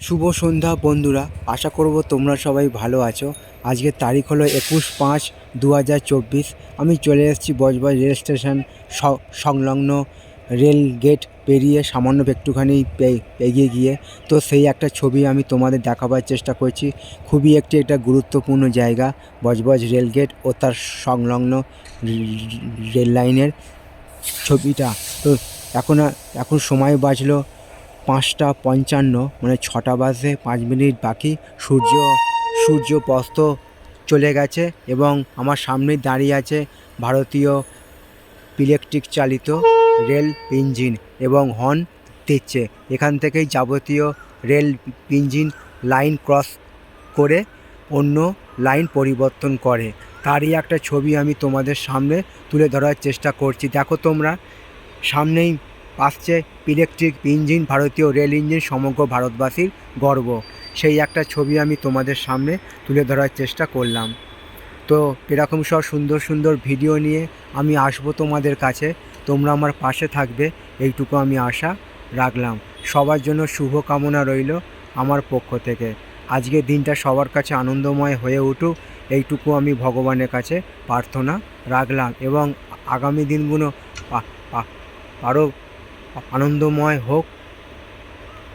শুভ সন্ধ্যা, বন্ধুরা। আশা করব তোমরা সবাই ভালো আছো। আজকের তারিখ হলো একুশ পাঁচ দু আমি চলে এসেছি বজবজ রেল স্টেশন সংলগ্ন রেল গেট পেরিয়ে সামান্য একটুখানি এগিয়ে গিয়ে। তো সেই একটা ছবি আমি তোমাদের দেখাবার চেষ্টা করছি। খুবই একটি একটা গুরুত্বপূর্ণ জায়গা, বজবজ রেল গেট ও তার সংলগ্ন রেল লাইনের ছবিটা। তো এখন এখন সময় বাজলো পাঁচটা পঞ্চান্ন মানে ছটা বাজে পাঁচ মিনিট বাকি। সূর্য সূর্য অস্ত চলে গেছে এবং আমার সামনেই দাঁড়িয়ে আছে ভারতীয় ইলেকট্রিক চালিত রেল ইঞ্জিন এবং হর্ন দিচ্ছে। এখান থেকেই যাবতীয় রেল ইঞ্জিন লাইন ক্রস করে অন্য লাইন পরিবর্তন করে। তারই একটা ছবি আমি তোমাদের সামনে তুলে ধরার চেষ্টা করছি। দেখো তোমরা, সামনেই আসছে ইলেকট্রিক ইঞ্জিন, ভারতীয় রেল ইঞ্জিন, সমগ্র ভারতবাসীর গর্ব। সেই একটা ছবি আমি তোমাদের সামনে তুলে ধরার চেষ্টা করলাম। তো এরকম সব সুন্দর সুন্দর ভিডিও নিয়ে আমি আসব তোমাদের কাছে। তোমরা আমার পাশে থাকবে, এইটুকু আমি আশা রাখলাম। সবার জন্য শুভ কামনা রইল আমার পক্ষ থেকে। আজকের দিনটা সবার কাছে আনন্দময় হয়ে উঠুক, এইটুকু আমি ভগবানের কাছে প্রার্থনা রাখলাম এবং আগামী দিনগুলো আরও আনন্দময় হোক,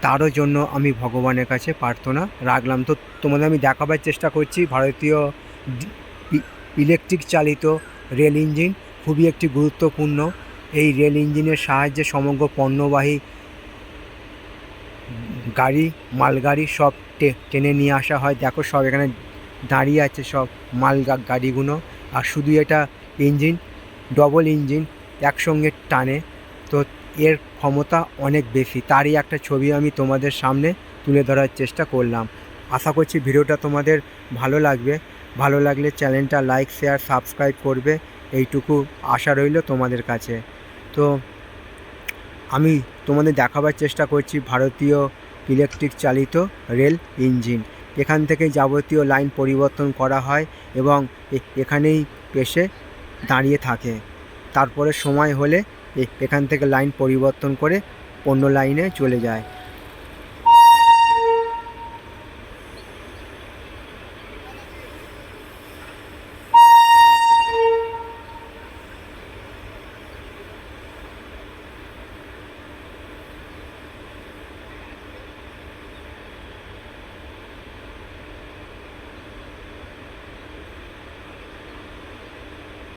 তারও জন্য আমি ভগবানের কাছে প্রার্থনা রাখলাম। তো তোমাদের আমি দেখাবার চেষ্টা করছি, ভারতীয় ইলেকট্রিক চালিত রেল ইঞ্জিন খুবই একটি গুরুত্বপূর্ণ। এই রেল ইঞ্জিনের সাহায্যে সমগ্র পণ্যবাহী গাড়ি, মালগাড়ি সব টেনে নিয়ে আসা হয়। দেখো সব এখানে দাঁড়িয়ে আছে সব মাল গাড়িগুলো। আর শুধু এটা ইঞ্জিন, ডবল ইঞ্জিন একসঙ্গে টানে। তো এর ক্ষমতা অনেক বেশি। তারই একটা ছবি আমি তোমাদের সামনে তুলে ধরার চেষ্টা করলাম। আশা করছি ভিডিওটা তোমাদের ভালো লাগবে। ভালো লাগলে চ্যানেলটা লাইক শেয়ার সাবস্ক্রাইব করবে। এইটুকু আশা রইল তোমাদের কাছে। তো আমি তোমাদের দেখাবার চেষ্টা করছি ভারতীয় ইলেকট্রিক চালিত রেল ইঞ্জিন এখান থেকে যাবতীয় লাইন পরিবর্তন করা হয় এবং এখানেই পেশে দাঁড়িয়ে থাকে। তারপরে সময় হলে এখান থেকে লাইন পরিবর্তন করে অন্য লাইনে চলে যায়।